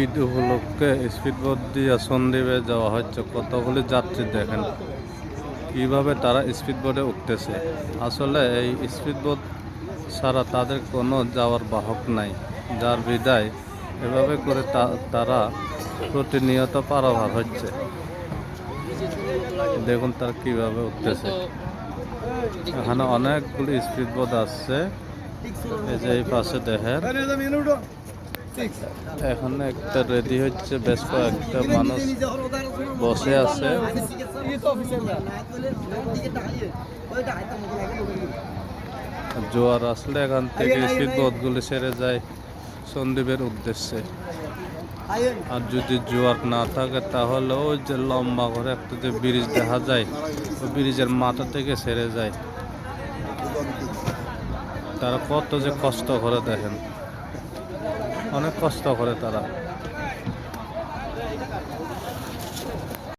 ঈদ উপলক্ষে স্পিডবোট দিয়ে সন্দ্বীপে যাওয়া হচ্ছে। কতগুলি যাত্রী দেখেন কীভাবে তারা স্পিডবোটে উঠতেছে। আসলে এই স্পিডবোট ছাড়া তাদের কোনো যাওয়ার বাহক নাই, যার বিদায় এভাবে করে তারা প্রতিনিয়ত পারাভার হচ্ছে। দেখুন তারা কীভাবে উঠতেছে। এখানে অনেকগুলি স্পিডবোট আসছে এই যে এই পাশে দেখেন। এখন একটা রেডি হচ্ছে, বেশ কয়েকটা মানুষ বসে আছে। জোয়ার আসলে এখান থেকে স্পিডবোটগুলি সেরে যায় সন্দ্বীপের উদ্দেশ্যে। আর যদি জোয়ার না থাকে, তাহলে ওই যে লম্বা করে একটা যে ব্রিজ দেখা যায়, ওই ব্রিজের মাথা থেকে সেরে যায়। তারা কত যে কষ্ট করে দেখেন। 金貸してあれたら。